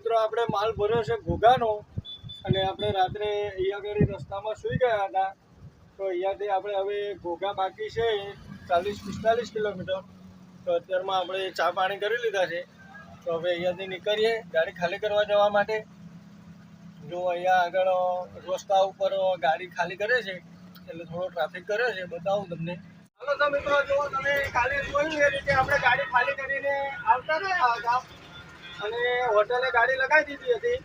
મિત્રો, આપણે માલ ભર્યો છે ઘોઘાનો અને આપણે રાત્રે અહીંયા આગળ રસ્તામાં સૂઈ ગયા હતા. તો અહીંયાથી આપણે હવે ઘોઘા બાકી છે ચાલીસ પિસ્તાલીસ કિલોમીટર. તો અત્યારમાં આપણે ચા પાણી કરી લીધા છે. તો હવે અહીંયાથી નીકળીએ ગાડી ખાલી કરવા જવા માટે. જો અહીંયા આગળ રસ્તા ઉપર ગાડી ખાલી કરે છે, એટલે થોડો ટ્રાફિક કરે છે, બતાવું તમને. હાલો તો મિત્રો, જો તમે ખાલી જોયું એ રીતે આપણે ગાડી ખાલી કરીને આવતા રહ્યા અને હોટલે ગાડી લગાવી દીધી હતી.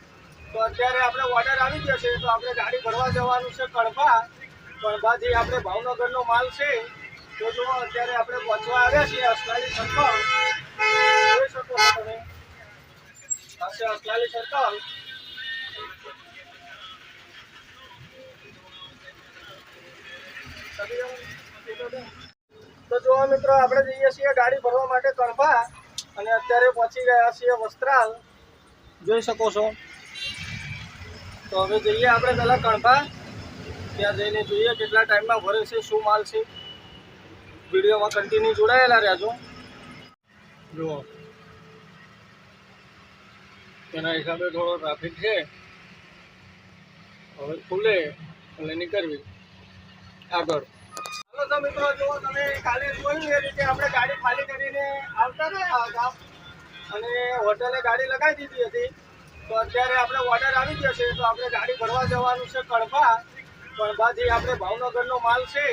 તો અત્યારે આપણે ઓર્ડર આવી ગયો છે, તો આપણે ગાડી ભરવા જવાનું છે કડભા કડભાથી આપણે ભાવનગરનો માલ છે. તો જો અત્યારે આપણે પહોંચવા આવ્યા છીએ, અસલાલી સર્કલ જોઈ શકો તમે. છે અસલાલી સર્કલ તો જોવા મિત્રો, આપણે જઈએ છીએ ગાડી ભરવા માટે કડભા અને અત્યારે પહોંચી ગયા છીએ વસ્ત્રાલ. જોઈ શકો છો. તો હવે જઈએ આપણે પહેલાં કણભા. ત્યાં જઈને જોઈએ કેટલા ટાઈમમાં ભરે છે, શું માલ છે. વિડીયોમાં કન્ટિન્યુ જોડાયેલા રહેજો. જુઓ. તેના હિસાબે થોડો ટ્રાફિક છે. હવે ખુલે એટલે નીકળવી. આગળ. તો મિત્રો જો તમે ખાલી જોયું એ આપણે ગાડી ખાલી કરીને આવતા રહ્યા હતા અને હોટલે ગાડી લગાવી દીધી હતી. તો અત્યારે આપણે ઓર્ડર આવી ગયો છે, તો આપણે ગાડી ભરવા જવાનું છે કડભા. કડભાથી આપણે ભાવનગરનો માલ છે.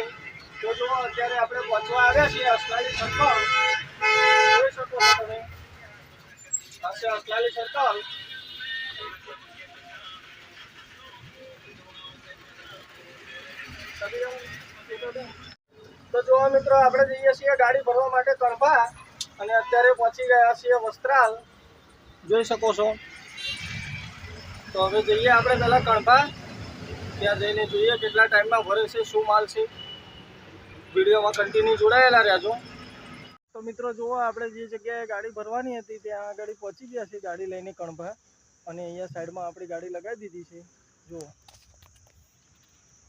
તો જો અત્યારે આપણે પહોંચવા આવ્યા છીએ અસલાલી સર્કલ જોઈ શકો છો તમે. છે અસલાલી સર્કલ તો જો મિત્રો, આપણે જઈએ છીએ ગાડી ભરવા માટે તરફા અને અત્યારે પહોંચી ગયા છીએ વસ્ત્રાલ. જોઈ શકો છો. તો હવે જઈએ આપણે પહેલાં કણભા ત્યાં જઈને જોઈએ કેટલા ટાઈમમાં ભરે છે, શું માલ છે. વિડીયોમાં કન્ટિન્યુ જોડાયેલા રહેજો. તો મિત્રો, જુઓ આપણે જે જગ્યાએ ગાડી ભરવાની હતી, ત્યાં આગળ પહોંચી ગયા છે ગાડી લઈને કણભા અને અહીંયા સાઈડમાં આપણી ગાડી લગાવી દીધી છે. જુઓ.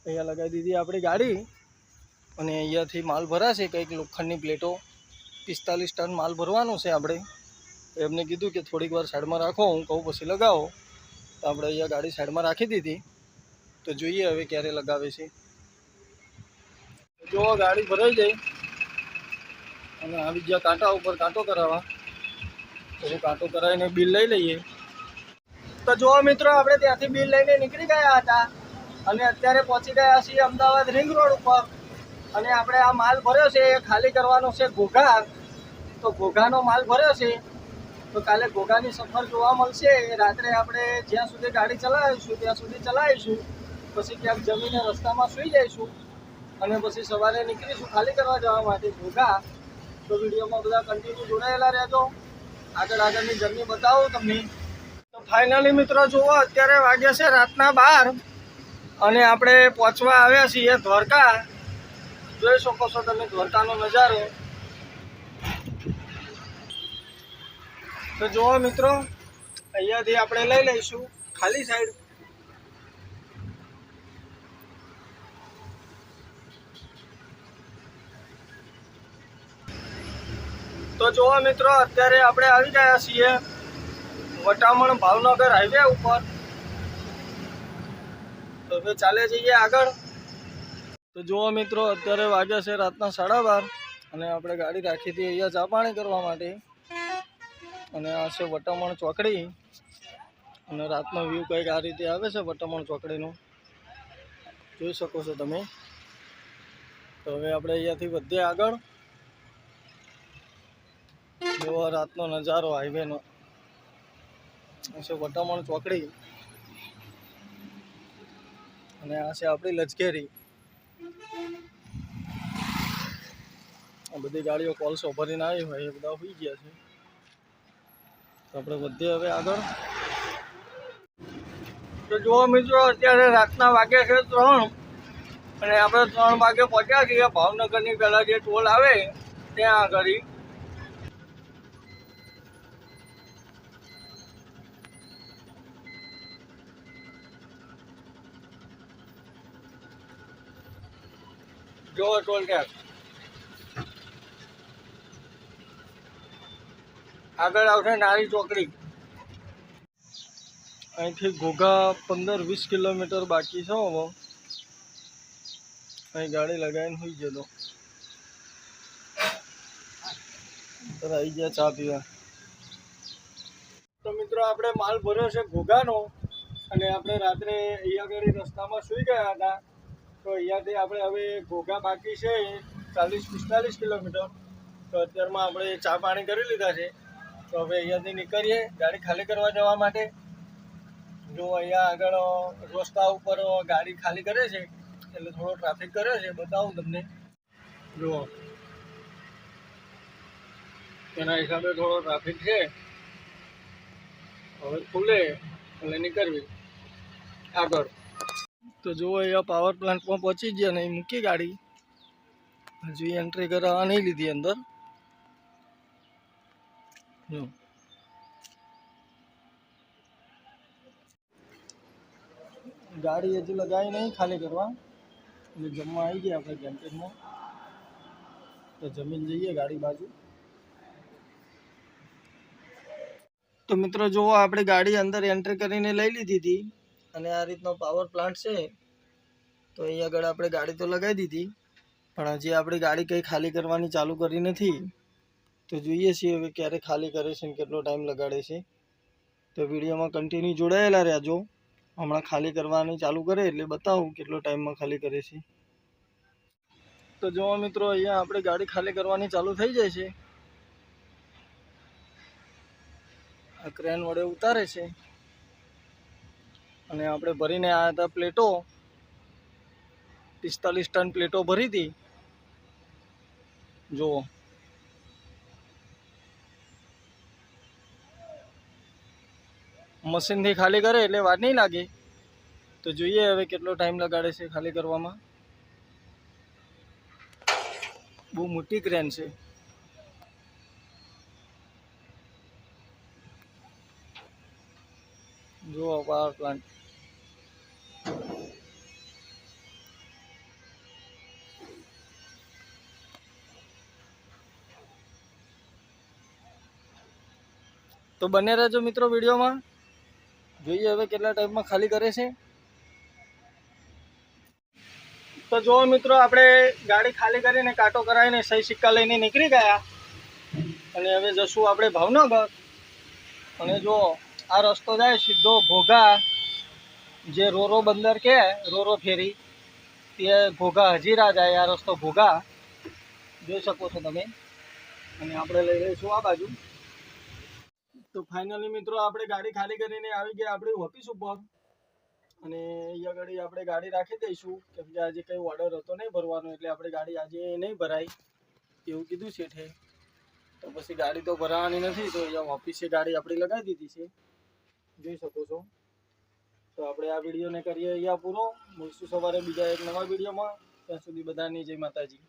અહીંયા લગાવી દીધી આપણી ગાડી. અને અહીંયાથી માલ ભરાશે કંઈક લોખંડની પ્લેટો. પિસ્તાલીસ ટન માલ ભરવાનો છે આપણે. એમને કીધું કે થોડીક વાર સાઈડમાં રાખો, હું કહું પછી લગાવો. તો આપણે અહીંયા ગાડી સાઈડમાં રાખી દીધી. તો જોઈએ હવે ક્યારે લગાવે છે. જો ગાડી ભરાઈ જાય અને આવી ગયા કાંટા ઉપર કાંટો કરાવવા. પછી કાંટો કરાવીને બિલ લઈ લઈએ. તો જો મિત્રો, આપણે ત્યાંથી બિલ લઈને નીકળી ગયા હતા. અને અત્યારે પહોંચી ગયા છીએ અમદાવાદ રિંગ રોડ ઉપર. અને આપણે આ માલ ભર્યો છે, એ ખાલી કરવાનો છે ઘોઘા. તો ઘોઘાનો માલ ભર્યો છે, તો કાલે ઘોઘાની સફર જોવા મળશે. રાત્રે આપણે જ્યાં સુધી ગાડી ચલાવીશું, ત્યાં સુધી ચલાવીશું. પછી ક્યાંક જમીને રસ્તામાં સૂઈ જઈશું. અને પછી સવારે નીકળીશું ખાલી કરવા જવા માટે ઘોઘા. તો વિડીયોમાં બધા કન્ટિન્યુ જોડાયેલા રહેજો. આગળ આગળની જર્ની બતાવું તમને. તો ફાઇનલી મિત્રો જુઓ, અત્યારે વાગ્યા છે રાતના બાર. અને આપણે પહોંચવા આવ્યા છીએ દ્વારકા. જોઈ શકો છો તમે દ્વારકાનો નજારો. તો જુઓ મિત્રો, અહીંયાથી આપણે લઈ લઈશું, ખાલી સાઈડ તો જુઓ મિત્રો, અત્યારે આપણે આવી ગયા છીએ વટામણ ભાવનગર હાઈવે ઉપર. તો હવે ચાલે જઈએ આગળ. તો જુઓ મિત્રો, અત્યારે વાગ્યા છે રાતના સાડા બાર અને આપણે ગાડી રાખી હતી અહીંયા ચાપાણી કરવા માટે. અને આ છે વટામણ ચોકડી. અને રાતનો વ્યૂ કંઈક આ રીતે આવે છે વટામણ ચોકડીનું. જોઈ શકો છો તમે. તો હવે આપણે અહીંયાથી વધીએ આગળ. જેવો રાતનો નજારો હાઈવેનો. આ છે વટામણ ચોકડી. અને આ છે આપણી લચકેરી આ બધી ગાડીઓ કોલસો ભરીને આવી હોય, એ બધા હોઈ ગયા છે. તો આપણે વધીએ હવે આગળ. તો જુઓ મિત્રો, અત્યારે રાતના વાગે છે ત્રણ, અને આપણે ત્રણ વાગે પહોંચ્યા છીએ. ભાવનગરની પહેલાં જે ટોલ આવે, ત્યાં આગળ જો ટોલ ટેક્સ. આગળ આવશે નારી ચોકડી. અહીંથી ઘોઘા પંદર વીસ કિલોમીટર બાકી છે હવે અહીં ગાડી લગાવીને હોઈ ગયેલો. આવી ગયા ચા પીવા. તો મિત્રો, આપણે માલ ભર્યો છે ઘોઘાનો. અને આપણે રાત્રે અહીંયા આગળ રસ્તામાં સૂઈ ગયા હતા. તો અહીંયાથી આપણે હવે ઘોઘા બાકી છે, ચાલીસ, પિસ્તાલીસ કિલોમીટર. તો અત્યારમાં આપણે ચા પાણી કરી લીધા છે. તો હવે અહીંયાથી નીકળીએ, ગાડી ખાલી કરવા જવા માટે. જો અહીંયા આગળ રસ્તા ઉપર ગાડી ખાલી કરે છે, એટલે થોડો ટ્રાફિક કરે છે, બતાવું તમને. જુઓ એના હિસાબે થોડો ટ્રાફિક છે. હવે ખુલે, એટલે નીકળવી. આગળ. તો જુઓ, અહીંયા પાવર પ્લાન્ટમાં પહોંચી ગયા ને મૂકી ગાડી. હજુ એન્ટ્રી કરાવવા નહીં લીધી અંદર. જો. ગાડી હજુ લગાવી નહીં, ખાલી કરવા. એટલે જમવા આવી ગયા આપણે કેન્ટીનમાં તો જમીન જઈએ ગાડી બાજુ. તો મિત્રો, જુઓ, આપણે ગાડી અંદર એન્ટ્રી કરીને લઈ લીધી હતી. અને આ રીતનો પાવર પ્લાન્ટ છે, તો અહીં આગળ આપણે ગાડી તો લગાવી દીધી, પણ હજી આપણી ગાડી કંઈ ખાલી કરવાની ચાલુ કરી નથી. તો જોઈએ છીએ હવે ક્યારે ખાલી કરે છે ને કેટલો ટાઈમ લગાડે છે. તો વિડીયોમાં કન્ટિન્યુ જોડાયેલા રહેજો. હમણાં ખાલી કરવાની ચાલુ કરે એટલે બતાવું કેટલો ટાઈમમાં ખાલી કરે છે. તો જુઓ મિત્રો, અહીંયા આપણે ગાડી ખાલી કરવાની ચાલુ થઈ જાય છે. આ ક્રેન વડે ઉતારે છે. અને આપણે ભરીને આવ્યા હતા પ્લેટો. પિસ્તાલીસ ટન પ્લેટો ભરી હતી. જુઓ. મશીનથી ખાલી કરે એટલે વાર નહીં લાગે. તો જોઈએ હવે કેટલો ટાઈમ લગાડે છે ખાલી કરવામાં. બહુ મોટી ક્રેન છે. જુઓ પાવર પ્લાન્ટ તો બને રહેજો મિત્રો વિડીયોમાં. જોઈએ હવે કેટલા ટાઈમમાં ખાલી કરે છે. તો જો મિત્રો, આપણે ગાડી ખાલી કરીને કાંટો કરાવીને સહી સિક્કા લઈને નીકળી ગયા. અને હવે જશું આપણે ભાવનગર. અને જો આ રસ્તો જાય સીધો ઘોઘા, જે રોરો બંદર કે રોરો ફેરી, તે ઘોઘા હજીરા જાય આ રસ્તો ઘોઘા. જોઈ શકો છો તમે. અને આપણે લઈ લઈશું આ બાજુ. તો ફાઇનલી મિત્રો આપણે ગાડી ખાલી કરીને આવી ગયા આપણી ઓફિસ ઉપર. અને અહીંયા આગળ આપણે ગાડી રાખી દઈશું. કેમ કે આજે કંઈ ઓર્ડર હતો નહીં ભરવાનો, એટલે આપણે ગાડી આજે નહીં ભરાય એવું કીધું છે તો પછી ગાડી તો ભરાવાની નથી, તો અહીંયા ઓફિસે ગાડી આપણી લગાવી દીધી છે. જોઈ શકો છો. તો આપણે આ વિડીયોને કરીએ અહીંયા પૂરો. મળશું સવારે બીજા એક નવા વિડીયોમાં. ત્યાં સુધી બધાની જય માતાજી.